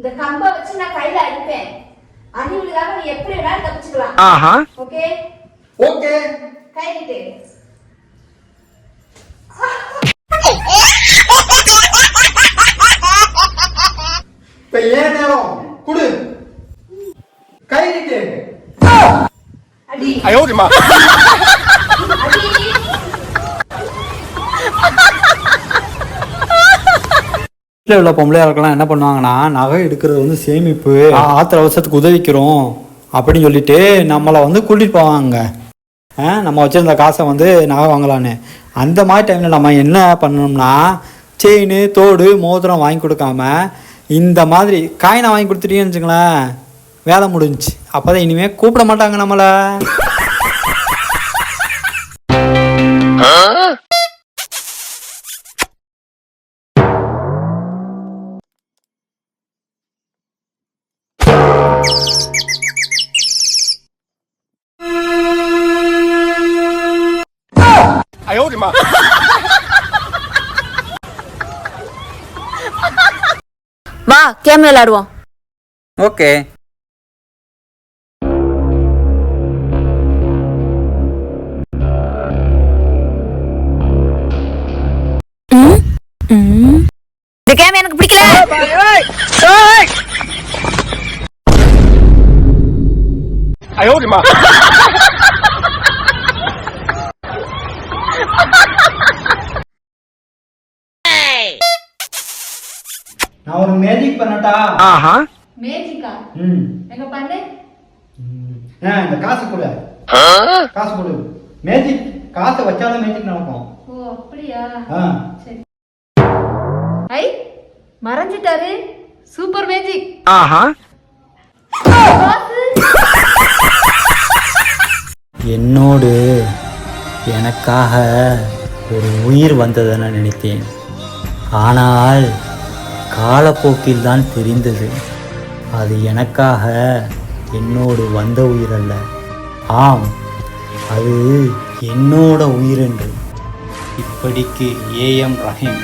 இந்த கம்பை வச்சு நான் கையில அடிப்பேன். அடி விழுகாம நீ எப்படி வேணாலும் தப்பிச்சுக்கலாம். ஆஹா. ஓகே? ஓகே. கை நீட்டு. இப்ப ஏன் நேரம்? குடு. கை நீட்டு. அடி. 哎 வீட்டில் உள்ள பொம்பளையாளுக்கெல்லாம் என்ன பண்ணுவாங்கன்னா நகை எடுக்கிறது வந்து சேமிப்பு ஆத்திர அவசரத்துக்கு உதவிக்கிறோம் அப்படின்னு சொல்லிட்டு நம்மளை வந்து கூட்டிகிட்டு போவாங்க. ஆ, நம்ம வச்சிருந்த காசை வந்து நகை வாங்கலான்னு. அந்த மாதிரி டைமில் நம்ம என்ன பண்ணணும்னா செயின் தோடு மோதிரம் வாங்கி கொடுக்காம இந்த மாதிரி காயினை வாங்கி கொடுத்துட்டீங்கன்னு வச்சுங்களேன் வேலை முடிஞ்சு அப்போ தான் இனிமேல் கூப்பிட மாட்டாங்க நம்மளை. 呦我的妈！ வா கேம் விளையாடுவோம் ஓகே இந்த கேம் எனக்கு பிடிக்கல 哎 நான் ஒரு மேஜிக் பண்ணட்டா? ஆஹா. மேஜிக்கா ம். எங்க பண்ணு? ஆ இந்த காசு கொடு. காசு கொடு. மேஜிக் காசை வச்சாதான் மேஜிக் நடக்கும். ஓ அப்படியா? ஆ. சரி. ஐ மறைஞ்சிட்டாரு. சூப்பர் மேஜிக் ஆஹா. என்னோடு எனக்காக ஒரு உயிர் வந்ததென நினைத்தேன். ஆனால் காலப்போக்கில் தான் தெரிந்தது. அது எனக்காக என்னோடு வந்த உயிர் அல்ல ஆம் அது என்னோட உயிர் என்று இப்படிக்கு ஏஎம் ரஹீம்.